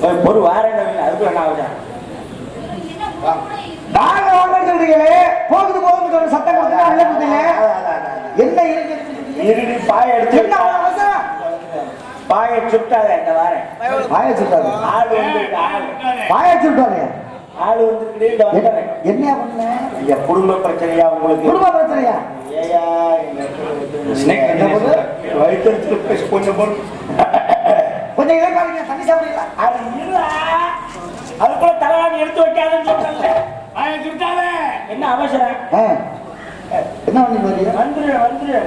போய் பொறு வாரேன். அதுக்குள்ள வாங்க சொல்றீங்களே? போகுது போகுது சொல்ற சத்தம் கொடுத்தா கொடுத்தீங்க என்ன இருடி பாய எடுத்து என்ன அவ்வளவு அவசரம்? பாய சுட்டாத இந்த வாரேன் வாய சுட்டாரு ஆள் வந்து ஆள். வாய சுட்டாரு ஆள் வந்துடுறேன் என்ன பண்ண? ஐயா குடும்ப பிரச்சனையா உங்களுக்கு? குடும்ப பிரச்சனையா? பண்ணுது? வயிற்று பேசி கொஞ்சம் பொருள் கொஞ்சம் இலக்காரங்க தண்ணி சாப்பிடுறீங்களா அது இருடா. அதுக்குள்ள தலைவாணி எடுத்து வைக்காதுன்னு சொல்றேன் வாயை சுட்டாத. என்ன அவசரம் என்ன பண்ணி பாருங்க வந்துரு வந்துரு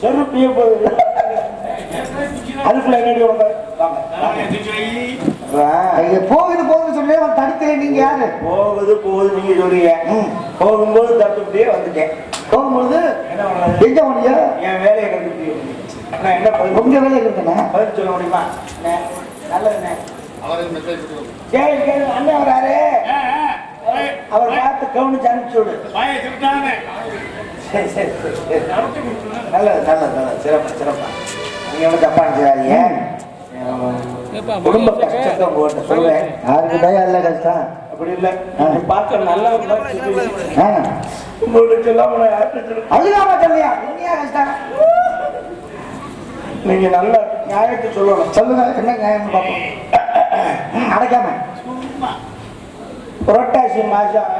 செருப்பிய போகுது அதுக்குள்ள என்னடி வாங்க வாங்க போகுது போகுது சொல்லி அவன் தடுக்கல நீங்க யாரு? போகுது போகுது நீங்க சொல்றீங்க. ம். போகும்போது தட்டுப்படியே வந்துட்டேன். பண்ணது எங்க போனீங்க? என் வேலையை கண்டுபிடி நான் என்ன பதில் உங்க வேலையை பதில் சொல்ல முடியுமா? நல்லதுண்ணே. அவருக்கு மெசேஜ் கேளு கேளு. அண்ணன் வராரு அவர். பார்த்து கவனிச்சு அனுப்பிச்சு விடு. சரி சரி சரி, சரி. நல்லது நல்லது நல்லது. சிறப்பு சிறப்பா. நீங்க வந்து தப்பா நினைச்சாதீங்க குடும்ப கஷ்டத்தை உங்கள்கிட்ட சொல்லுவேன் யாருக்கு தயா இல்ல கஷ்டம்? அப்படி இல்லை. பார்க்க நல்ல. உங்களுக்கு சொல்லியா? கஷ்டம்? நீங்க நல்ல நியாயத்தை சொல்லணும். சொல்லுங்க என்ன நியாயம் பார்ப்போம் அடைக்காம. புரட்டாசி மாசம்.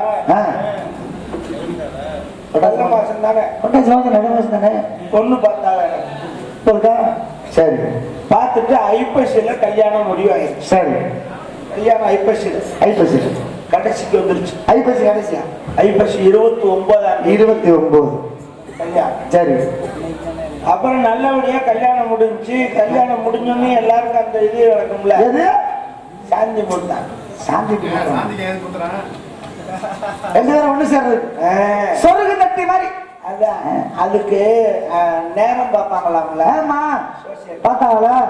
நல்ல மாசம் தானே? கொண்டாச்சு மாசம் நல்ல மாசம் தானே? பொண்ணு பார்த்தாங்க. சரி. பார்த்துட்டு ஐப்பசியில கல்யாணம் முடிவாயிருச்சு சரி. கல்யாணம் ஐப்பசியில ஐப்பசி. கடைசிக்கு வந்துருச்சு. ஐப்பசி கடைசியா? ஐப்பசி இருபத்தி ஒன்பதாம் தேதி. இருபத்தி ஒன்பது கல்யாணம். சரி. அப்புறம் நல்லபடியா கல்யாணம் முடிஞ்சுச்சு கல்யாணம் முடிஞ்சோடனே எல்லாருக்கும் அந்த இது நடக்கும்ல. எது? சாந்தி போட்டாங்க சாந்தி பேரும் ஒண்ணு சேர்றது. சொருகு தட்டி மாதிரி. அதான் அதுக்கு நேரம் பார்ப்பாங்களாம்ல? ஆமா. பார்த்தாங்களா?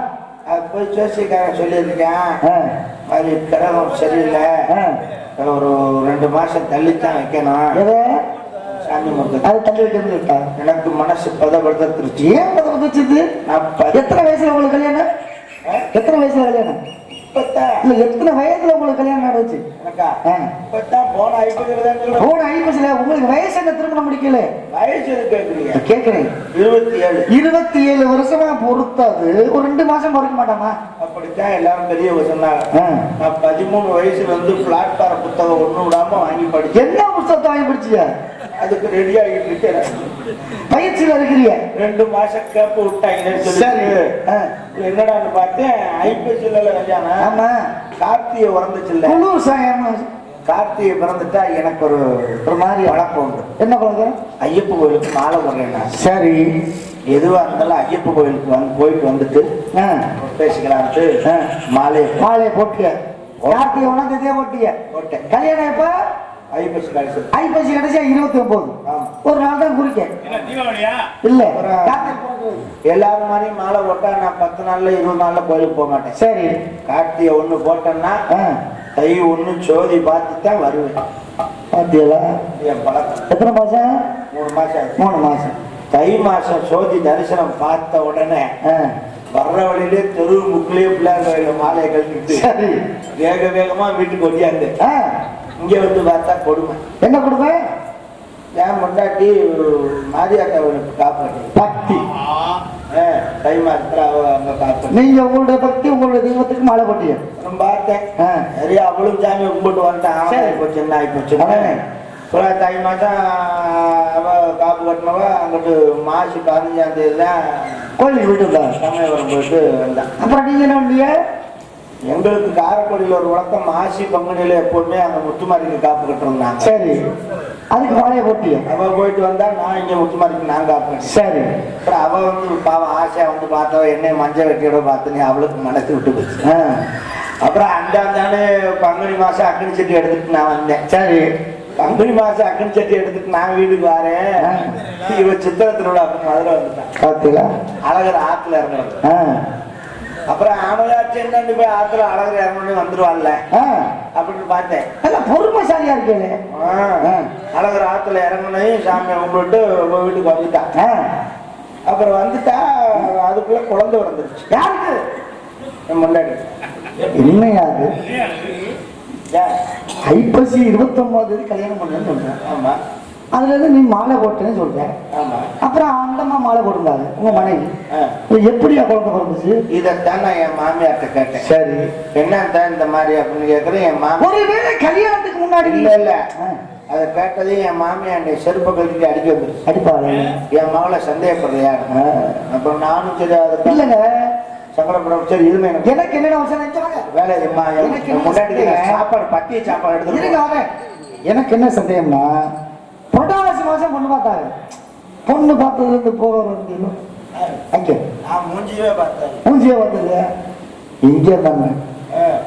அது போய் ஜோசியக்காரன் சொல்லியிருக்கேன். மாதிரி கிரகம் சரியில்லை. ஒரு ரெண்டு மாசம் தள்ளித்தான் வைக்கணும். சாமி முகத்தை அது தள்ளி இருக்கா எனக்கு மனசு பதப்படுத்திருச்சு ஏன் அதை வந்துச்சுது நான் பதி- எத்தனை வயசுல உங்களுக்கு கல்யாணம்? எத்தனை வயசுல கல்யாணம்? இல்ல எத்தனை வயசுல உங்களுக்கு கல்யாணம் நடந்துச்சு? போன ஐப்பசில உங்களுக்கு வயசு என்ன திருமணம் முடிக்கல? வயசு கேட்கிறேன் இருபத்தி ஏழு இருபத்தி ஏழு வருஷமா பொறுத்தாது ஒரு ரெண்டு மாசம் பொறுக்க மாட்டாமா? அப்படித்தான் எல்லாரும் பெரியவங்க சொன்னாங்க. நான் பதிமூணு வயசுல இருந்து பிளாட்பார புத்தகம் ஒண்ணு விடாம வாங்கி படிச்சேன். என்ன புத்தகத்தை வாங்கி படிச்சியா? அதுக்கு ரெடி ஆகிட்டு இருக்கேன். பயிற்சியில இருக்கிறீங்க ரெண்டு மாசம் கேப்பு விட்டாங்கன்னு சரி. என்னடான்னு பார்த்தேன் ஐப்பசில கல்யாணம். ஆமா. கார்த்திகை பிறந்துச்சுல்ல. குளிர் சாயம். கார்த்திகை பிறந்துட்டா எனக்கு ஒரு ஒரு மாதிரி. வழக்கம் உண்டு. என்ன பழக்கம் ஐயப்ப கோயிலுக்கு மாலை போடுறேன் நான் சரி. எதுவா இருந்தாலும் ஐயப்ப கோயிலுக்கு வந்து போயிட்டு வந்துட்டு. பேசிக்கலான்ட்டு. மாலை மாலையை போட்டிய. கார்த்திகை தேதியா போட்டிய. போட்டேன். கல்யாணம் எப்ப? ஐப்பசி கடைசி. ஐப்பசி கடைசியா இருபத்தி ஒன்பது. ஒரு நாள் தான் குறிக்க. இல்ல. எல்லாரும் மாதிரி மாலை போட்டா நான் பத்து நாள்ல இருபது நாள்ல கோயிலுக்கு போக மாட்டேன். சரி. கார்த்திகை ஒண்ணு போட்டேன்னா ஆ. தை ஒண்ணு சோதி பார்த்து தான் வருவேன். பாத்தியலா? என் பழக்கம். எத்தனை மாசம்? மூணு மாசம். மூணு மாசம். தை மாசம் சோதி தரிசனம் பார்த்த உடனே ஆ. வர்ற வழியிலே தெரு முக்கிலே பிள்ளையார் மாலையை கழட்டிட்டு சரி. வேக வேகமா வீட்டுக்கு ஒடியாந்து ஆ. இங்க வந்து பார்த்தா கொடுமை. என்ன கொடுப்பேன் என் முன்னாடி மாரியாத்தா கோயிலுக்கு காப்பு கட்டி பக்தி. ஆ, தை மாசத்துல அவ அங்க காப்பு கட்டி. நீங்க உங்களுடைய பக்தி உங்களுடைய தெய்வத்துக்கு மாலை போட்டீங்க. நான் பார்த்தேன். சரி அவளும் சாமி கும்பிட்டு வந்துட்டான். ஆமாம் போச்சு என்ன ஆகி. போச்சு தை மாசம் அவ காப்பு கட்டினவ அங்கிட்டு மாசி பதினஞ்சாம் தேதி தான் கோயிலுக்கு போயிட்டு வந்தாங்க. சமயபுரம் போயிட்டு வந்தான். அப்புறம் நீங்க என்ன பண்ணீங்க? எங்களுக்கு காரைக்குடியில் ஒரு வழக்கம் மாசி பங்குனியில எப்பவுமே அங்க முத்துமாரிக்கு காப்பு கட்டுறாங்க சரி. அதுக்கு மாலையை போட்டீங்க அவ போயிட்டு வந்தா நான் இங்க முத்துமாரிக்கு நான் காப்பு கட்டினேன். சரி. அப்புறம் அவ வந்து பாவம் ஆசையா வந்து பார்த்தவ என்னை மஞ்சள் வெட்டியோட பார்த்துன்னு அவளுக்கு மனசு விட்டு போச்சு. அப்புறம் அஞ்சாந்தானே பங்குனி மாசம் அக்னி சட்டி எடுத்துட்டு நான் வந்தேன். சரி. பங்குனி மாசம் அக்னி சட்டி எடுத்துட்டு நான் வீட்டுக்கு வரேன். இவ சித்திரத்தினோட அப்ப மதுரை வந்துட்டான். பாத்தீங்களா? அழகர் ஆத்துல இறங்குறது. அப்புறம் ஆமதாச்சு என்னன்னு போய் ஆத்துல அழகர் இறங்கணும்னு வந்துருவான்ல ஆ. அப்படின்னு பார்த்தேன் நல்லா பொறுமைசாலியா. ஆ. அழகர் ஆத்துல இறங்கணும் சாமியை கும்பிட்டு உங்க வீட்டுக்கு வந்துட்டான். அப்புறம் வந்துட்டா அதுக்குள்ள குழந்தை வந்துருச்சு யாருக்கு முன்னாடி என்னையா அது? ஐப்பசி இருபத்தொன்பது கல்யாணம் பண்ணேன்னு சொல்றேன் ஆமா அதுல இருந்து நீ மாலை போட்டேன்னு சொல்றேன் ஆமா. அப்புறம் அந்தம்மா மாலை போட்டிருந்தாங்க உங்க மனைவி. இது எப்படியா குழந்தை பிறந்துச்சு? இதைத்தான் நான் என் மாமியார்ட்ட கேட்டேன். சரி. என்னத்தான் இந்த மாதிரி அப்படின்னு கேட்குறேன் என் மாமி ஒருவேளை கல்யாணத்துக்கு முன்னாடி இல்ல இல்ல. அதை கேட்டதே என் என்னை செருப்பை கழிச்சு அடிக்க வந்துருச்சு. அடிப்பாரு. என் மகளை சந்தேகப்படுறியா. அப்புறம் நானும் சரி அதை இல்லைங்க. சங்கடப்படம் சரி இதுமே எனக்கு. என்னென்ன வேலை முன்னாடி? சாப்பாடு பத்திய சாப்பாடு எடுத்து. எனக்கு என்ன சந்தேகம்னா மாசம் பொண்ணு பார்த்தாங்க பொண்ணு பார்த்ததுல இருந்து போக வந்து அங்க. மூஞ்சியே பார்த்தேன் மூஞ்சிய வந்தது இங்கே தாங்க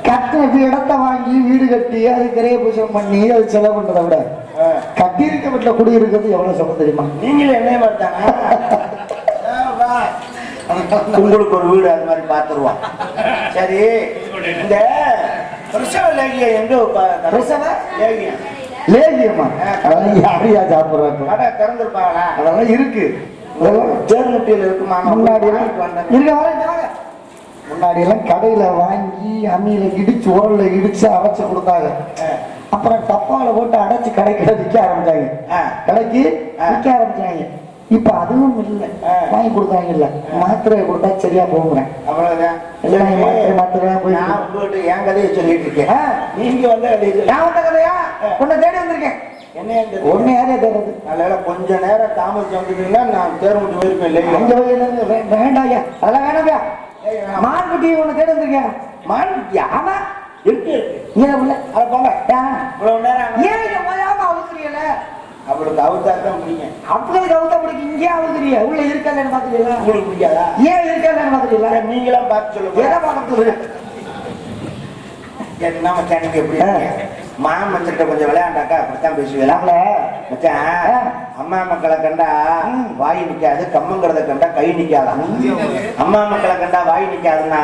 கட்டின இடத்த வாங்கி வீடு கட்டி அது கிரைய பூஜை பண்ணி அது செலவு பண்றதை விட கட்டி இருக்க வீட்டுல குடியிருக்கிறது எவ்வளவு சுகம் தெரியுமா? நீங்களும் என்ன மாட்டாங்க உங்களுக்கு ஒரு வீடு அது மாதிரி பார்த்துருவோம் சரி. இந்த பிரசவ லேகிய எங்க ப- பிரசவ? லேகியம் அதெல்லாம் யாரையா சாப்பிடுறாங்க. கடை திறந்துருப்பாங்களா? அதெல்லாம் இருக்கு. தேர்முட்டியில் இருக்குமா? முன்னாடி. முன்னாடி எல்லாம் கடையில வாங்கி அம்மியில இடிச்சு ஓரல்ல இடிச்சு அரைச்சு கொடுத்தாங்க. அப்புறம் டப்பால போட்டு அடைச்சு கடைக்கிட்ட விற்க ஆரம்பிச்சாங்க. கடைக்கு. விற்க ஆரம்பிச்சாங்க. இப்ப அதுவும் இல்ல. வாங்கி கொடுத்தாங்க இல்ல மாத்திரையை கொடுத்தா சரியா போகிறேன் அவ்வளவுதான். மாத்திரை மாத்திரை போய் என் கதையை சொல்லிட்டு இருக்கேன். நீங்க வந்து கதையை நான் வந்த கதையா? உன்னை தேடி வந்திருக்கேன்? ஒன்னு யாரே தேடுறது அதனால கொஞ்ச நேரம் தாமதம் வந்துட்டீங்கன்னா நான் தேர்முட்டி போயிருப்பேன் அங்க இல்லையா போய் என்ன வே- வேண்டாம்யா அதெல்லாம் வேணாம்யா மான்குட்டி உன்னை தேடி வந்திருக்கேன் மாட்டியா ஆமா. இருக்கு ஏன் உள்ள. அதை போங்க. ஏன் இவ்வளவு நேரம் ஏன் இங்க ஓயாம அவுக்குறீல அவளுக்கு அவர்தா தான் பிடிக்கும். அப்படியே கவுத்த பிடிக்க இங்கே அவுக்குறிய உள்ள இருக்கலன்னு பாக்குறீங்களா உங்களுக்கு பிடிக்காதா? ஏன் இருக்கலன்னு பாக்குறீங்களா இல்ல, நீங்களாம் பார்த்து சொல்லுங்க. எதை பார்க்க சொல்லுங்க? என்ன மச்சான் நீங்க எப்படி இருக்கீங்க? மாமன்கிட்ட கொஞ்சம் விளையாண்டாக்கா அப்படித்தான் பேசுவீங்களா நாங்களே மச்சான் அம்மா மக்களை கண்டா வாய் நிக்காது கம்மங்கிறத கண்டா கை நிக்காதான் அம்மா மக்களை கண்டா வாய் நிக்காதுன்னா